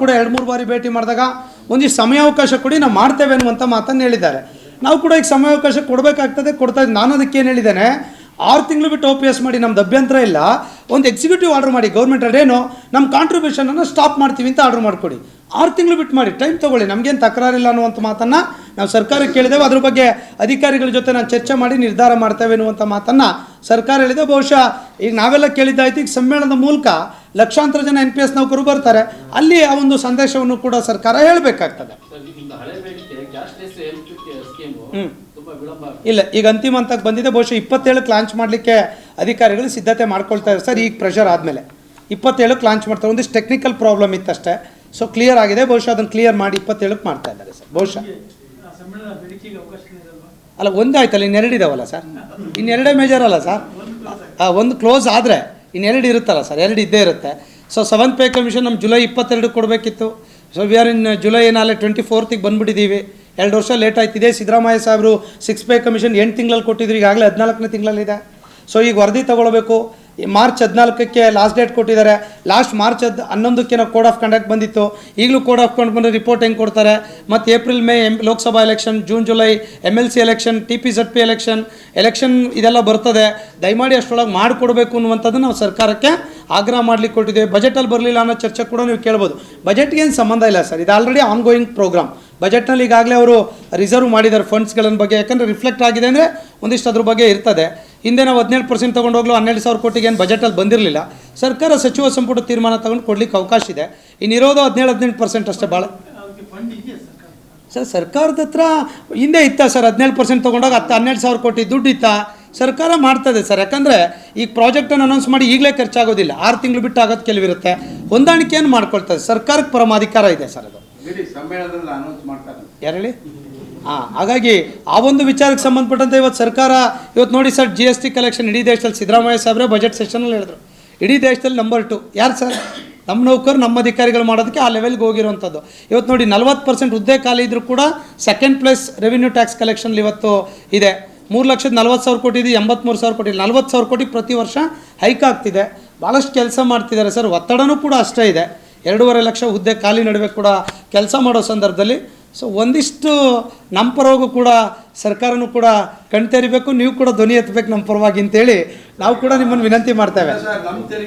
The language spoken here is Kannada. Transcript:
ಕೂಡ ಎರಡು ಮೂರು ಬಾರಿ ಭೇಟಿ ಮಾಡಿದಾಗ ಒಂದಿಷ್ಟು ಸಮಯಾವಕಾಶ ಕೊಡಿ, ನಾವು ಮಾಡ್ತೇವೆ ಅನ್ನುವಂಥ ಮಾತನ್ನು ಹೇಳಿದ್ದಾರೆ. ನಾವು ಕೂಡ ಈಗ ಸಮಯಾವಕಾಶ ಕೊಡಬೇಕಾಗ್ತದೆ, ಕೊಡ್ತಾ ಇದ್ದೀನಿ ನಾನು ಅದಕ್ಕೆ ಏನು ಹೇಳಿದ್ದೇನೆ, ಆರು ತಿಂಗಳು ಬಿಟ್ಟು ಓ ಪಿ ಎಸ್ ಮಾಡಿ ನಮ್ದು ಅಭ್ಯಂತರ ಇಲ್ಲ, ಒಂದು ಎಕ್ಸಿಕ್ಯೂಟಿವ್ ಆರ್ಡರ್ ಮಾಡಿ ಗೌರ್ಮೆಂಟ್ ಏನು ನಮ್ಮ ಕಾಂಟ್ರಿಬ್ಯೂಷನನ್ನು ಸ್ಟಾಪ್ ಮಾಡ್ತೀವಿ ಅಂತ ಆರ್ಡರ್ ಮಾಡಿಕೊಡಿ. ಆರು ತಿಂಗಳು ಬಿಟ್ಟು ಮಾಡಿ ಟೈಮ್ ತೊಗೊಳ್ಳಿ, ನಮಗೇನು ತಕರಾರಿಲ್ಲ ಅನ್ನುವಂಥ ಮಾತನ್ನು ನಾವು ಸರ್ಕಾರಕ್ಕೆ ಕೇಳಿದೆವು ಅದ್ರ ಬಗ್ಗೆ ಅಧಿಕಾರಿಗಳ ಜೊತೆ ನಾನು ಚರ್ಚೆ ಮಾಡಿ, ನಿರ್ಧಾರ ಮಾಡ್ತೇವೆ ಅನ್ನುವಂಥ ಮಾತನ್ನು ಸರ್ಕಾರ ಹೇಳಿದೆ. ಬಹುಶಃ ಈಗ ನಾವೆಲ್ಲ ಕೇಳಿದ್ದಾಯ್ತು, ಈಗ ಸಮ್ಮೇಳನದ ಮೂಲಕ ಲಕ್ಷಾಂತರ ಜನ ಎನ್ ಪಿ ಎಸ್ ನೌಕರು ಬರ್ತಾರೆ ಅಲ್ಲಿ ಆ ಒಂದು ಸಂದೇಶವನ್ನು ಕೂಡ ಸರ್ಕಾರ ಹೇಳಬೇಕಾಗ್ತದೆ. ಸರ್, ನಿಮ್ದು ಹಳೆ ಬೇಡಿಕೆ ಕ್ಯಾಶ್ಲೆಸ್ ಹೆಲ್ತ್ ಸ್ಕೀಮು ಹ್ಮ್. ತುಂಬಾ ವಿಳಂಬ ಆಗಿದೆ. ಇಲ್ಲ ಈಗ ಅಂತಿಮ ಹಂತಕ್ಕೆ ಬಂದಿದೆ ಬಹುಶಃ ಇಪ್ಪತ್ತೇಳಕ್ಕೆ ಲಾಂಚ್ ಮಾಡಲಿಕ್ಕೆ ಅಧಿಕಾರಿಗಳು ಸಿದ್ಧತೆ ಮಾಡ್ಕೊಳ್ತಾ ಇದ್ದಾರೆ. ಸರ್ ಈಗ ಪ್ರೆಷರ್ ಆದಮೇಲೆ ಇಪ್ಪತ್ತೇಳಕ್ಕೆ ಲಾಂಚ್ ಮಾಡ್ತಾರೆ ಒಂದಿಷ್ಟು ಟೆಕ್ನಿಕಲ್ ಪ್ರಾಬ್ಲಮ್ ಇತ್ತಷ್ಟೇ. ಸೊ ಕ್ಲಿಯರ್ ಆಗಿದೆ ಬಹುಶಃ ಅದನ್ನು ಕ್ಲಿಯರ್ ಮಾಡಿ ಇಪ್ಪತ್ತೇಳಕ್ಕೆ ಮಾಡ್ತಾ ಇದ್ದಾರೆ ಸರ್ ಬಹುಶಃ. ಅಲ್ಲ ಒಂದೇ ಆಯ್ತಲ್ಲ ಇನ್ನೆರಡು ಇದಾವಲ್ಲ ಸರ್ ಇನ್ನೆರಡೇ ಮೇಜರ್ ಅಲ್ಲ ಸರ್? ಆ, ಒಂದು ಕ್ಲೋಸ್ ಆದರೆ ಇನ್ನೆರಡು ಇರುತ್ತಲ್ಲ ಸರ್? ಎರಡು ಇದ್ದೇ ಇರುತ್ತೆ. ಸೊ ಸೆವೆಂತ್ ಪೇ ಕಮಿಷನ್ ನಮ್ಮ ಜುಲೈ ಇಪ್ಪತ್ತೆರಡು ಕೊಡಬೇಕಿತ್ತು. So we are in July ನಾಳೆ ಟ್ವೆಂಟಿ ಫೋರ್ತಿಗೆ ಬಂದುಬಿಟ್ಟಿದ್ದೀವಿ ಎರಡು ವರ್ಷ ಲೇಟ್ ಆಯ್ತಿದೆ ಸಿದ್ದರಾಮಯ್ಯ ಸಾಹೇಬರು ಸಿಕ್ಸ್ ಪೇ ಕಮಿಷನ್ ಎಂಟು ತಿಂಗಳಲ್ಲಿ ಕೊಟ್ಟಿದ್ರು. ಈಗಾಗಲೇ ಹದಿನಾಲ್ಕನೇ ತಿಂಗಳಲ್ಲಿದೆ. ಸೊ ಈಗ ವರದಿ ತಗೊಳ್ಬೇಕು. ಮಾರ್ಚ್ ಹದಿನಾಲ್ಕಕ್ಕೆ ಲಾಸ್ಟ್ ಡೇಟ್ ಕೊಟ್ಟಿದ್ದಾರೆ. ಲಾಸ್ಟ್ ಮಾರ್ಚ್ ಹದ್ ಹನ್ನೊಂದಕ್ಕೆ ನಾವು ಕೋಡ್ ಆಫ್ ಕಂಡಕ್ಟ್ ಬಂದಿತ್ತು. ಈಗಲೂ ಕೋಡ್ ಆಫ್ ಕಂಡಕ್ಟ್ ಬಂದರೆ ರಿಪೋರ್ಟ್ ಹೆಂಗೆ ಕೊಡ್ತಾರೆ? ಮತ್ತು April May M Lok Sabha election June July M L C election T P Z P election election ಇದೆಲ್ಲ ಬರ್ತದೆ. ದಯಮಾಡಿ ಅಷ್ಟರೊಳಗೆ ಮಾಡಿಕೊಡ್ಬೇಕು ಅನ್ನುವಂಥದ್ದು ನಾವು ಸರ್ಕಾರಕ್ಕೆ ಆಗ್ರಹ ಮಾಡ್ಲಿಕ್ಕೆ ಕೊಟ್ಟಿದ್ದೇವೆ ಬಜೆಟಲ್ಲಿ ಬರಲಿಲ್ಲ ಅನ್ನೋ ಚರ್ಚೆ ಕೂಡ ನೀವು ಕೇಳ್ಬೋದು. ಬಜೆಟ್ಗೆ ಏನು ಸಂಬಂಧ ಇಲ್ಲ ಸರ್. ಇದು ಆಲ್ರೆಡಿ ಆನ್ ಗೋಯಿಂಗ್ ಪ್ರೋಗ್ರಾಮ್ ಬಜೆಟ್ನಲ್ಲಿ ಈಗಾಗಲೇ ಅವರು ರಿಸರ್ವ್ ಮಾಡಿದ್ದಾರೆ ಫಂಡ್ಸ್ಗಳ ಬಗ್ಗೆ. ಯಾಕಂದರೆ ರಿಫ್ಲೆಕ್ಟ್ ಆಗಿದೆ ಅಂದರೆ ಒಂದಿಷ್ಟು ಅದ್ರ ಬಗ್ಗೆ ಇರ್ತದೆ. ಹಿಂದೆ ನಾವು ಹದಿನೇಳು ಪರ್ಸೆಂಟ್ ತೊಗೊಂಡೋಗ್ಲು ಹನ್ನೆರಡು ಸಾವಿರ ಕೋಟಿಗೆ ಏನು ಬಜೆಟಲ್ಲಿ ಬಂದಿರಲಿಲ್ಲ. ಸರ್ಕಾರ ಸಚಿವ ಸಂಪುಟ ತೀರ್ಮಾನ ತಗೊಂಡು ಕೊಡ್ಲಿಕ್ಕೆ ಅವಕಾಶ ಇದೆ. ಇನ್ನಿರೋದು ಹದಿನೇಳು ಹದಿನೆಂಟು ಪರ್ಸೆಂಟ್ ಅಷ್ಟೇ ಭಾಳ ಸರ್ ಸರ್ಕಾರದ ಹತ್ರ ಹಿಂದೆ ಇತ್ತ ಸರ್? ಹದಿನೇಳು ಪರ್ಸೆಂಟ್ ತೊಗೊಂಡಾಗ ಹತ್ತು ಹನ್ನೆರಡು ಸಾವಿರ ಕೋಟಿ ದುಡ್ಡು ಇತ್ತ? ಸರ್ಕಾರ ಮಾಡ್ತದೆ ಸರ್. ಯಾಕಂದರೆ ಈಗ ಪ್ರಾಜೆಕ್ಟನ್ನು ಅನೌನ್ಸ್ ಮಾಡಿ ಈಗಲೇ ಖರ್ಚಾಗೋದಿಲ್ಲ. ಆರು ತಿಂಗಳು ಬಿಟ್ಟು ಆಗೋದು ಕೆಲವಿರುತ್ತೆ. ಹೊಂದಾಣಿಕೆಯನ್ನು ಮಾಡ್ಕೊಳ್ತದೆ. ಸರ್ಕಾರಕ್ಕೆ ಪರಮಾಧಿಕಾರ ಇದೆ ಸರ್ ಅದು. ಯಾರು ಹೇಳಿ? ಹಾಗಾಗಿ ಆ ಒಂದು ವಿಚಾರಕ್ಕೆ ಸಂಬಂಧಪಟ್ಟಂತೆ ಇವತ್ತು ಸರ್ಕಾರ ಇವತ್ತು ನೋಡಿ sir G S T collection ಇಡೀ ದೇಶದಲ್ಲಿ ಸಿದ್ದರಾಮಯ್ಯ ಸಾಹೇಬ್ರೆ ಬಜೆಟ್ ಸೆಷನಲ್ಲಿ ಹೇಳಿದ್ರು. ಇಡೀ ದೇಶದಲ್ಲಿ ನಂಬರ್ ಟು ಯಾರು ಸರ್? ನಮ್ಮ ನೌಕರು ನಮ್ಮ ಅಧಿಕಾರಿಗಳು ಮಾಡೋದಕ್ಕೆ ಆ ಲೆವೆಲ್ಗೆ ಹೋಗಿರುವಂಥದ್ದು. ಇವತ್ತು ನೋಡಿ ನಲ್ವತ್ತು ಪರ್ಸೆಂಟ್ ಹುದ್ದೆ ಖಾಲಿ ಇದ್ದರೂ ಕೂಡ ಸೆಕೆಂಡ್ ಪ್ಲೇಸ್ ರೆವಿನ್ಯೂ ಟ್ಯಾಕ್ಸ್ ಕಲೆಕ್ಷನ್ಲಿ ಇವತ್ತು ಇದೆ. ಮೂರು ಲಕ್ಷದ ನಲ್ವತ್ತು ಸಾವಿರ ಕೋಟಿ ಇದೆ ಎಂಬತ್ತ್ಮೂರು ಸಾವಿರ ಕೋಟಿ ನಲ್ವತ್ತು ಸಾವಿರ ಕೋಟಿ ಪ್ರತಿ ವರ್ಷ ಹೈಕ್ ಆಗ್ತಿದೆ. ಭಾಳಷ್ಟು ಕೆಲಸ ಮಾಡ್ತಿದ್ದಾರೆ ಸರ್. ಒತ್ತಡನೂ ಕೂಡ ಅಷ್ಟೇ ಇದೆ. ಎರಡೂವರೆ ಲಕ್ಷ ಹುದ್ದೆ ಖಾಲಿ ನಡುವೆ ಕೂಡ ಕೆಲಸ ಮಾಡೋ ಸಂದರ್ಭದಲ್ಲಿ ಸೊ ಒಂದಿಷ್ಟು ನಮ್ಮ ಪರವಾಗೂ ಕೂಡ ಸರ್ಕಾರನೂ ಕೂಡ ಕಣ್ತೆರಿಬೇಕು, ನೀವು ಕೂಡ ಧ್ವನಿ ಎತ್ತಬೇಕು ನಮ್ಮ ಪರವಾಗಿ ಅಂತೇಳಿ ನಾವು ಕೂಡ ನಿಮ್ಮನ್ನು ವಿನಂತಿ ಮಾಡ್ತೇವೆ.